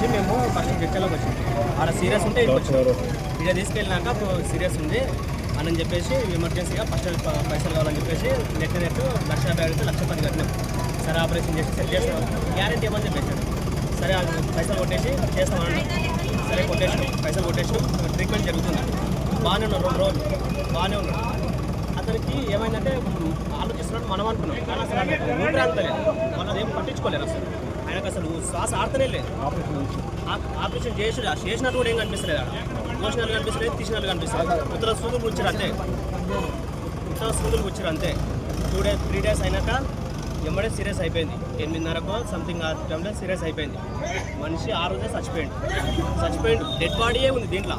చెప్పేసి మేము ఫస్ట్ జడ్చలోకి వచ్చాం. ఆడ సీరియస్ ఉంటే వచ్చాం ఇక్కడ తీసుకెళ్ళినాక సీరియస్ ఉంది అని చెప్పేసి ఎమర్జెన్సీగా ఫస్ట్ పైసలు కావాలని చెప్పేసి నెట్ నెట్ లక్ష యాభై అడిగితే లక్ష పది కట్టినాం. సరే ఆపరేషన్ చేసి సెట్ చేస్తాం. గ్యారంటీ ఇవ్వని చెప్పేసాడు సరే పైసలు కొట్టేసి చేస్తామన్నా సరే కొట్టేసినాం. పైసలు కొట్టేసినాం. ట్రీట్మెంట్ జరుగుతుంది. బాగానే ఉన్నారు రెండు రోజులు. బాగానే ఉన్నారు అతనికి ఏమైందంటే ఆలోచిస్తున్నాడు మనం అనుకున్నాం. కానీ అసలు ఊపిరి ఆడతలేదు వాళ్ళు అదేం పట్టించుకోలేరు అసలు. ఆయనకు అసలు శ్వాస ఆడతనే లేదు. ఆపరేషన్ చేసి చేసినట్టు కూడా ఏం కనిపిస్తలేదు మోషనల్ కనిపిస్తలేదు తీసినట్టు కనిపిస్తలేదు. ఉత్తర సూదులు కూర్చారు అంతే. ఉత్తర సూదులు కూర్చారు అంతే. టూ డేస్ త్రీ డేస్ అయినాక ఎమ్మడే సీరియస్ అయిపోయింది. ఎనిమిదిన్నరకు సంథింగ్ ఆ టైంలో సీరియస్ అయిపోయింది. మనిషి ఆ రోజే చచ్చిపోయింది చచ్చిపోయింది డెడ్ బాడీయే ఉంది దీంట్లో.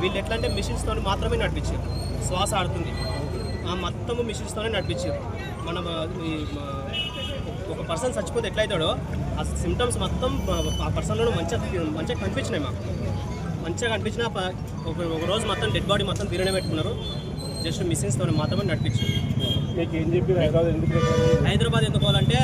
వీళ్ళు ఎట్లా అంటే మిషన్స్తో మాత్రమే నడిపించారు. శ్వాస ఆడుతుంది. ఆ మొత్తము మిషన్స్తోనే నడిపించారు. మనం ఒక పర్సన్ చచ్చిపోతే ఎట్లయితాడో ఆ సిమ్టమ్స్ మొత్తం ఆ పర్సన్లో మంచిగా మంచిగా కనిపించినాయి మాకు. మంచిగా కనిపించిన ఒక ఒక రోజు మొత్తం డెడ్ బాడీ మొత్తం తీరనే పెట్టుకున్నారు. జస్ట్ మిషన్స్తో మాత్రమే నడిపించారు. హైదరాబాద్ ఎందుకు పోవాలంటే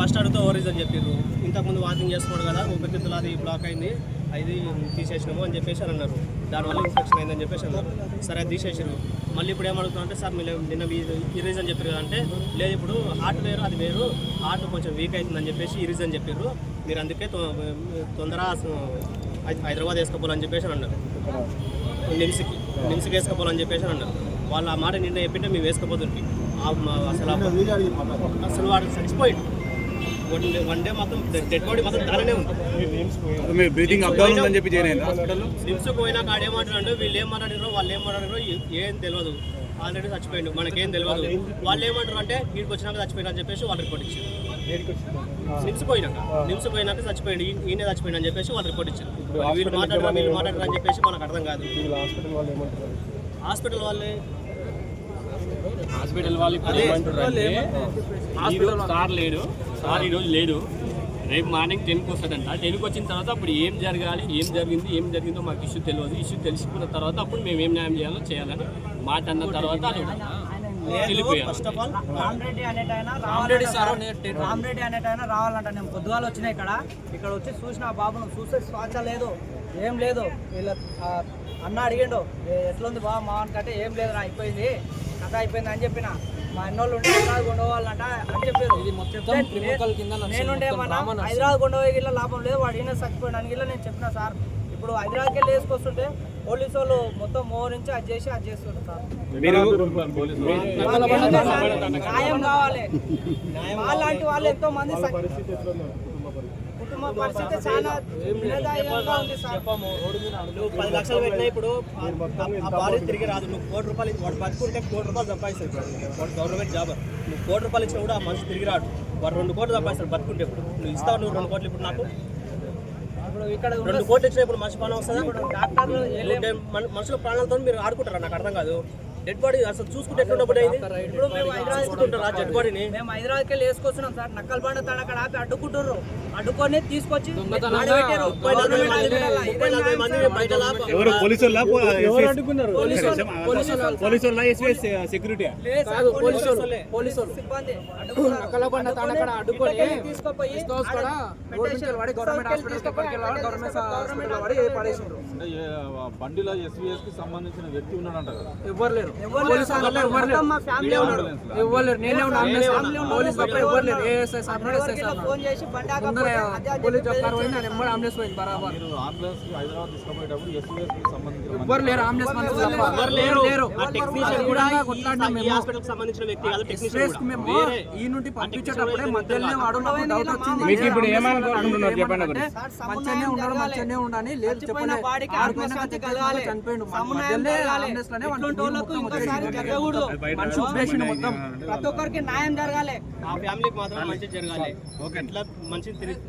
ఫస్ట్ అడిగితే ఓ రీజన్ చెప్పారు ఇంతకుముందు వాకింగ్ చేసుకోడు కదా ఊపిరితిత్తులు అది బ్లాక్ అయింది. అది తీసేసినాము అని చెప్పేసి అని అన్నారు. దానివల్ల ఇన్ఫెక్షన్ అయిందని చెప్పేసి అన్నారు. సరే అది తీసేసారు మళ్ళీ ఇప్పుడు ఏమడుగుతాం అంటే సార్ మీరు నిన్న ఈ- ఈ రీజన్ చెప్పారు అంటే లేదు ఇప్పుడు హార్ట్ వేరు అది వేరు. హార్ట్ కొంచెం వీక్ అవుతుందని చెప్పేసి ఈ రీజన్ చెప్పారు మీరు అందుకే తొందర హైదరాబాద్ వేసుకోపోవాలని చెప్పేసి అని అన్నారు. నిమ్స్కి నిమ్స్కి వేసుకోపోవాలని చెప్పేసి అని అన్నారు. వాళ్ళు ఆ మాట నిన్న చెప్పింటే మేము వేసుకోపోతుంది అసలు అసలు వాడు చచ్చిపోయింది వన్ డే మొత్తం డెడ్ బాడీ మొత్తం దానినే ఉంది. మీరు నేమ్స్ పోయారు. మీ బ్రీతింగ్ అప్ డౌన్ ఉందని చెప్పి చేయండి హాస్పిటల్లో? నిమ్స్ పోయినా కాడ ఏమంటారు వీళ్ళు ఏం మాట్లాడారో వాళ్ళు ఏం మాట్లాడారో ఏ- తెలియదు ఆల్రెడీ చచ్చిపోయిండు. మనకేం తెలియదు వాళ్ళు ఏమంటారు అంటే వీడికి వచ్చినాక చచ్చిపోయినా అని చెప్పేసి వాళ్ళు రిపోర్ట్ ఇచ్చారు. నిమ్స్ పోయినాక. నిమ్స్ పోయినాక చచ్చిపోయింది ఈ- ఈయనే చచ్చిపోయింది అని చెప్పేసి వాళ్ళు రిపోర్ట్ ఇచ్చారు. మరి వీళ్ళు మాట్లాడరా వీళ్ళు మాట్లాడరా అని చెప్పేసి మనకు అర్థం కాదు. హాస్పిటల్ వాళ్ళు హాస్పిటల్ వాళ్ళే హాస్పిటల్ వాళ్ళు ఇప్పుడు. ఏమంటారు అంటే సార్ లేడు సార్ ఈరోజు లేడు రేపు మార్నింగ్ టెన్కి వస్తాడంట. టెన్కి వచ్చిన తర్వాత అప్పుడు ఏం జరగాలి ఏం జరిగింది ఏం జరిగిందో మాకు ఇష్యూ తెలియదు. ఇష్యూ తెలుసుకున్న తర్వాత అప్పుడు మేము ఏం న్యాయం చేయాలో చేయాలని మాట అన్న తర్వాత ఫస్ట్ ఆఫ్ ఆల్ రామరెడ్డి అనేటైనా రావాలంట రామరెడ్డి అనేటైనా రావాలంట. నేను పొద్దుగాల వచ్చిన ఇక్కడ. ఇక్కడ వచ్చి చూసిన ఆ బాబును చూస్తే శ్వాస లేదు ఏం లేదు. వీళ్ళ ఆ అన్న అడిగిండు "ఏ- ఎట్లుంది బాబు మా అంటే ఏం లేదు నా అయిపోయింది. కథ అయిపోయింది అని చెప్పిన. మా అన్నోళ్ళు ఉంటే హైదరాబాద్ కొండవాళ్ళంట అని చెప్పారు నేనుండే మన హైదరాబాద్ కొండపోయి గిట్ల లాభం లేదు వాడు ఈయన చచ్చిపోయాడు గిట్ల నేను చెప్పిన సార్. ఇప్పుడు హైదరాబాద్కి వెళ్ళి వేసుకొస్తుంటే పోలీసు వాళ్ళు మొత్తం మోహరించి అది చేసి అది చేస్తుంటారు సార్. న్యాయం కావాలి. అలాంటి వాళ్ళు ఎంతో మంది కుటుంబ పరిస్థితి. చాలా వినదాయకంగా ఉంది సార్. నువ్వు పది లక్షలు పెట్టినా ఇప్పుడు ఆ- బాడీ తిరిగి రాదు. నువ్వు కోటి రూపాయలు వాడు బతుకుంటే కోటి రూపాయలు సంపాదిస్తాడు. వాడు గవర్నమెంట్ జాబర్ నువ్వు కోటి రూపాయలు ఇచ్చినా కూడా ఆ మనిషి తిరిగి రాడు. వాడు రెండు కోట్లు సంపాదిస్తాడు బతుకుంటే ఇప్పుడు. నువ్వు ఇస్తావు నువ్వు రెండు కోట్లు ఇప్పుడు నాకు. ఇక్కడ రెండు కోట్లు ఇచ్చినా ఇప్పుడు మనిషి ప్రాణం వస్తుందా? డాక్టర్లు మనుషుల ప్రాణాలతో మీరు ఆడుకుంటారా? నాకు అర్థం కాదు. డెడ్ బాడీ అసలు చూసుకుంటే ఎట్లున్నప్పుడు అయింది ఇప్పుడు మేము హైదరాబాద్ చూసుకుంటారా డెడ్ బాడీని మేము హైదరాబాద్కి వెళ్ళి వేసుకొస్తున్నాం సార్. నక్కల బండ తన అక్కడ ఆపి అడ్డుకుంటుర్రు. అడ్డుకొని తీసుకొచ్చి సెక్యూరిటీ. సిబ్బంది. అడ్డుకొని తీసుకుపోయి. గవర్నమెంట్ హాస్పిటల్ పడేసిండ్రు. అంటే ఏ- బండిలో ఎస్వీఎస్కి సంబంధించిన వ్యక్తి ఉన్నాడంట కదా. ఎవరు లేరు. ఇవ్వలేరు నేనే పోలీస్ తప్ప ఇవ్వలేరు ఏఎస్ఐ సార్ పోలీస్ చెప్తారు పోయింది నేను ఎమ్మడి అంబులెన్స్ పోయింది బరాబర్. లేరు అంబులెన్స్ మనుషులు లేరు. లేరు. ఆ టెక్నీషియన్ కూడా ఈ- కొట్లాడినాం మేము నుండి పంపించేటప్పుడే మధ్యలోనే వాడు డౌట్ వచ్చింది. మీకు ఇప్పుడు ఏమనుకుంటున్నారు చెప్పండి మంచిగానే ఉన్నాడు. మంచిగానే ఉండని లేదు. చేసుకుంటే చనిపోయిండు మధ్యలోనే లోనే ఇంకోసారి. జరగకూడదు. మనిషి ఉబ్బేసిండు మొత్తం ప్రతి ఒక్కరికి న్యాయం జరగాలి. ఆ ఫ్యామిలీకి మాత్రం మంచి జరగాలి. ఎట్లా మంచి తిరిగి